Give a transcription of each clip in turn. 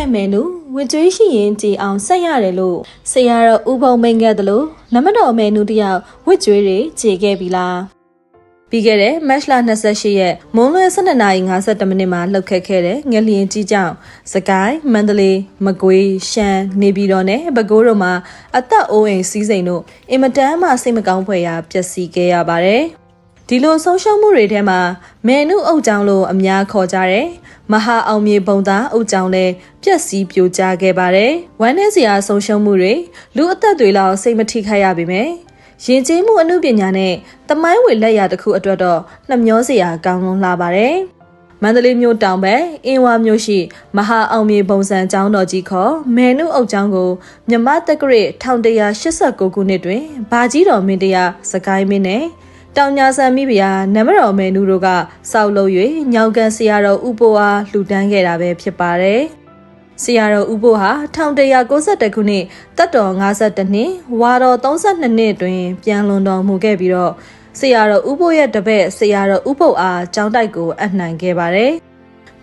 ဲ့မယ်လို့ဝကြွေးရှိရင်ကြည်အောင်ဆက်ရတယ်လို့ဆရာတော်ဥပုံမိန်ခဲ့တယ်လို့နမတော်မယ်နုတယောက်ဝကြွေးတွေကြည်ခဲ့ပြီလားပြီးခဲ့တဲ့မတ်လ28ရက်မုံလွယ်12:52မိနစ်မှာလှုပ်ခတ်ခဲ့တဲ့ငလျင်ကြီးကြောင့်စကိုင်းမန္တလေးမကွေးရှမ်းနေပြည်တော်နဲ့ပဲခူးတို့မှာအသက်အိုးအိမ်စီးစိမ်တို့အင်မတန်မှစိတ်မကောင်းဖွယ်ရာပျက်စီးခဲ့ရပါတယ်။ ဒီလိုဆုံးရှုံးမှုတွေထဲမှာမေနုအုပ်ချောင်းလို့အများခေါ်ကြတယ်။မဟာအောင်မြေပုံသားအုပ်ချောင်းလည်းပျက်စီးပြိုကျခဲ့ပါတယ်။ဝမ်းနည်းစရာဆုံးရှုံးမှုတွေလူအသက်တွေလောက်စိတ်မထိခိုက်ရပါမယ်။ရင်ကျေးမှုအမှုပညာနဲ့တမိုင်းဝေလက်ရာတစ်ခုအတွက်တော့နှမျောစရာကောင်းလွန်လာပါတယ်။မန္တလေးမြို့တောင်ဘက်အင်းဝါမြို့ရှိမဟာအောင်မြေပုံစံကျောင်းတော်ကြီးခေါ်မဲနုအုပ်ကျောင်းကိုမြမတက္ကရာ1189ခုနှစ်တွင်ဘာကြီးတော်မင်းတရားစကိုင်းမင်းနဲ့ တောင်ညာဆန်မိဖုရားနမတော်မဲနုတို့ကစောက်လို့၍ညောင်ကန်ဆရာတော်ဥပိုးအားလှူဒန်းခဲ့တာပဲဖြစ်ပါတယ်။ဆရာတော်ဥပိုးဟာ1192ခုနှစ်တက်တော်52နှစ်ဝါတော်32နှစ်တွင်ပြန်လွန်တော်မူခဲ့ပြီးတော့ဆရာတော်ဥပိုးရဲ့တပည့်ဆရာတော်ဥပုပ်အားကျောင်းတိုက်ကိုအနှံခဲ့ပါတယ်။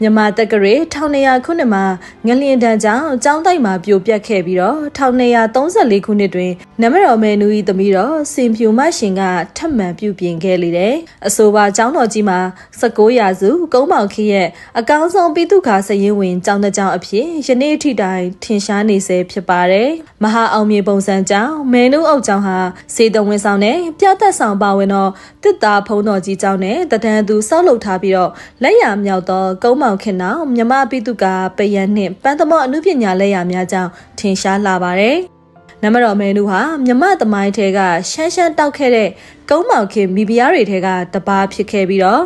မြန်မာတက္ကရာ1200ခုနှစ်မှာငလျင်တန်းကြောင့်ကျောင်းတိုက်မှာပြိုပျက်ခဲ့ပြီးတော့1234ခုနှစ်တွင်နမတော်မဲနူ၏သမီးတော်စင်ဖြူမရှင်ကထပ်မံပြုပြင်ခဲ့လေတယ်။အဆိုပါကျောင်းတော်ကြီးမှာ19ရာစုကုန်းမောင်ခေရဲ့အကောင်းဆုံးပိတုခါစရင်ဝင်ကျောင်းတစ်ကျောင်းအဖြစ်ယနေ့အထိတိုင်ထင်ရှားနေဆဲဖြစ်ပါတယ်။မဟာအောင်မြေပုံစံကျောင်းမဲနူအုပ်ကျောင်းဟာစေတဝန်ဆောင်နဲ့ပြသက်ဆောင်ပါဝင်သောတစ်သားဖုံးတော်ကြီးကျောင်းနဲ့တဒံသူဆောက်လုပ်ထားပြီးတော့လက်ရမြောက်သောကုန်းမောင်ခင်နောက်မြမပိတုကပယံနှင့်ပန်းသမောအမှုပညာလက်ရာများကြောင့်ထင်ရှားလာပါတယ်။နမတော်မဲနူဟာမြမသမိုင်းထဲကရှမ်းရှမ်းတောက်ခဲ့တဲ့ကုန်းမောင်ခင်မိဖုရားတွေထဲကတပါးဖြစ်ခဲ့ပြီးတော့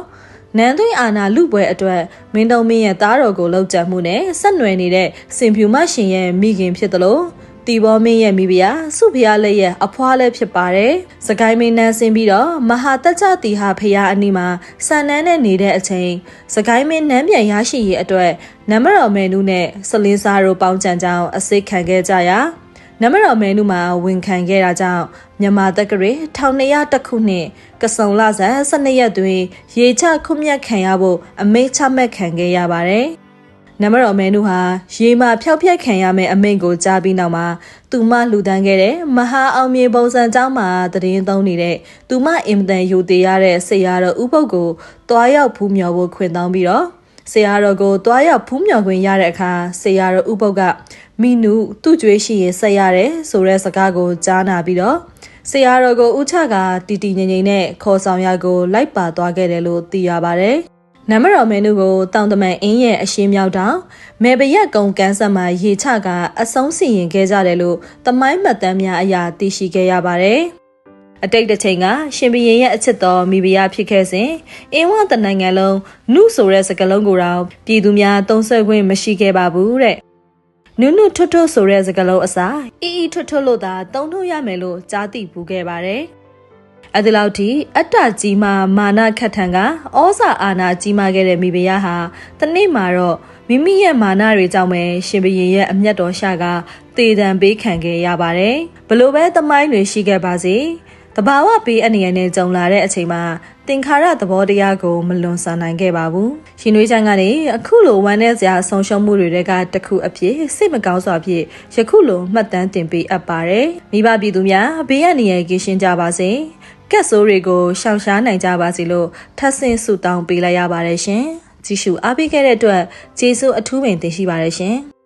နန်းသွင်းအာနာလူပွဲအတွက်မင်းတုံမင်းရဲ့သားတော်ကိုလောက်ကြံမှုနဲ့ဆက်နွယ်နေတဲ့စင်ဖြူမရှင်ရဲ့မိခင်ဖြစ်တယ်လို့ တီဘောမင်းရဲ့မိဖုရားစုဖုရားလည်းရဲ့အဖွားလည်းဖြစ်ပါတယ်။စကိုင်းမင်းနန်းဆင်းပြီးတော့မဟာတက်ကြတီဟာဖုရားအနီးမှာဆန်နန်းနဲ့နေတဲ့အချိန်စကိုင်းမင်းနန်းပြန်ရရှိရေးအတွက်နမတော်မဲနုနဲ့စလင်းစားတို့ပေါင်းကြံကြောင်းအစိတ်ခံခဲ့ကြရာနမတော်မဲနုမှာဝန်ခံခဲ့တာကြောင့်မြန်မာတက္ကရာ1200ခုနှစ်ကစုံလဆန်12ရက်တွင် ရေချခွမြတ်ခံရဖို့အမိန့်ချမှတ်ခံခဲ့ရပါတယ်။ နမတော်မဲနုဟာရေမာဖျောက်ဖျက်ခံရမယ့်အမိန့်ကိုကြားပြီးနောက်မှာသူမလှူဒန်းခဲ့တဲ့မဟာအောင်မြေပုံစံကျောင်းမှာတရင်သုံးနေတဲ့သူမအင်မတန်ယူသေးရတဲ့ဆရာတော်ဥပုပ်ကိုတွားရောက်ဖူးမြော်ဖို့ခွင့်တောင်းပြီးတော့ဆရာတော်ကိုတွားရောက်ဖူးမြော်ခွင့်ရတဲ့အခါဆရာတော်ဥပုပ်ကမိနုသူ့ကြွေးရှိရင်ဆက်ရတယ်ဆိုတဲ့စကားကိုကြားနာပြီးတော့ဆရာတော်ကိုဥချကတီတီငိမ့်ငိမ့်နဲ့ခေါ်ဆောင်ရကိုလိုက်ပါသွားခဲ့တယ်လို့သိရပါတယ်။ နမတော်မဲနုကိုတောင်တမန်အင်းရဲ့အရှင်းမြောက်တောင်မေပရက်ကုံကန်းဆက်မှာရေချကအဆုံးစီရင်ခဲ့ကြတယ်လို့တမိုင်းမှတ်တမ်းများအရာသိရှိခဲ့ရပါတယ်။အတိတ်တစ်ချိန်ကရှင်ဘရင်ရဲ့အချစ်တော်မိဖုရားဖြစ်ခဲ့စဉ်အင်းဝတနိုင်ငံလုံးနုဆိုတဲ့စကားလုံးကိုတော့ပြည်သူများသုံးဆွဲခွင့်မရှိခဲ့ပါဘူးတဲ့။နုနုထွတ်ထွတ်ဆိုတဲ့စကားလုံးအစားအီအီထွတ်ထွတ်လို့သာသုံးထုတ်ရမယ်လို့ကြားသိပူခဲ့ပါတယ်။ အဲ့ဒီလောက်ထိအတ္တကြီးမှမာနခတ်ထံကဩဇာအာဏာကြီးမားခဲ့တဲ့မိဖုရားဟာတနေ့မှာတော့မိမိရဲ့မာနတွေကြောင့်ပဲရှင်ဘရင်ရဲ့အမျက်တော်ရှာကတေတံပေးခံခဲ့ရပါတယ်ဘလို့ပဲတမိုင်းတွေရှိခဲ့ပါစေတဘာဝပေးအနေနဲ့ကြုံလာတဲ့အချိန်မှာသင်္ခါရသဘောတရားကိုမလွန်ဆန်နိုင်ခဲ့ပါဘူး။ရှင်နွေးချမ်းကနေအခုလိုဝမ်းနည်းစရာဆုံးရှုံးမှုတွေတွေကတခုအဖြစ်စိတ်မကောင်းစွာဖြင့်ယခုလိုမှတ်တမ်းတင်ပေးအပ်ပါတယ်။မိဘပြည်သူများဘေးရန်နေရကင်းရှင်းကြပါစေ။ ကက်ဆိုးတွေကိုရှောင်ရှားနိုင်ကြပါစေလို့ထပ်ဆင့်ဆုတောင်းပေးလိုက်ရပါတယ်ရှင်။ကြည့်ရှုအားပေးခဲ့တဲ့အတွက်ကျေးဇူးအထူးပင်တင်ရှိပါတယ်ရှင်။